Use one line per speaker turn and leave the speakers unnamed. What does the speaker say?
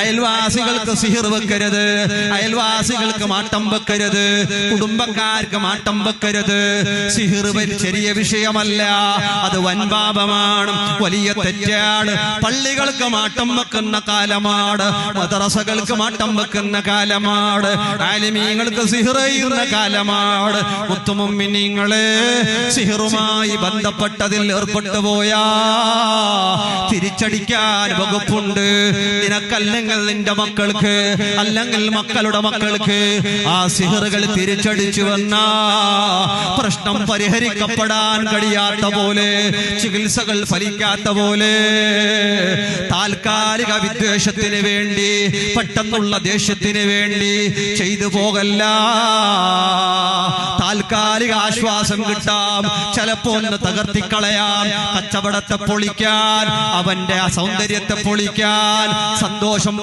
അയൽവാസികൾക്ക് സിഹിർ വെക്കരുത്. അയൽവാസികൾക്ക് മാട്ടം വെക്കരുത്. കുടുംബക്കാർക്ക് മാട്ടം വെക്കരുത്. സിഹിർ ചെറിയ വിഷയമല്ല. അത് വൻപാപമാണ്. വലിയ തെറ്റാണ്. പള്ളികൾക്ക് മാട്ടം വെക്കുന്ന കാലമാണ്. മദ്രസകൾക്ക് മാട്ടം വെക്കുന്ന കാലമാണ്. ആലിമീങ്ങൾക്ക് സിഹിർ ചെയ്യുന്ന കാലമാണ്. മുത്തുമുമ്മിനിങ്ങളെ സിഹിറുമായി ബന്ധപ്പെട്ടതിൽ ഏർപ്പെട്ടു പോയാ തിരിച്ചടിക്കാൻ വകുപ്പുണ്ട്. നിനക്കല്ലെങ്കിൽ നിന്റെ മക്കൾക്ക് അല്ലെങ്കിൽ മക്കളുടെ മക്കൾക്ക് ആ സിഹറുകൾ തിരിച്ചടിച്ചു വന്ന പ്രശ്നം പരിഹരിക്കപ്പെടാൻ കഴിയാത്ത പോലെ ചികിത്സകൾ ഫലിക്കാത്ത പോലെ താൽക്കാലിക വിദ്വേഷത്തിന് വേണ്ടി പെട്ടെന്നുള്ള ദേഷ്യത്തിന് വേണ്ടി ചെയ്തു പോകല്ല. താൽക്കാലിക ആശ്വാസം കിട്ടാം. ചിലപ്പോ ഒന്ന് തകർത്തിക്കളയാം. കച്ചവടത്തെ പൊളിക്കാൻ അവന്റെ ആ സൗന്ദര്യത്തെ പൊളിക്കാൻ സന്തോഷം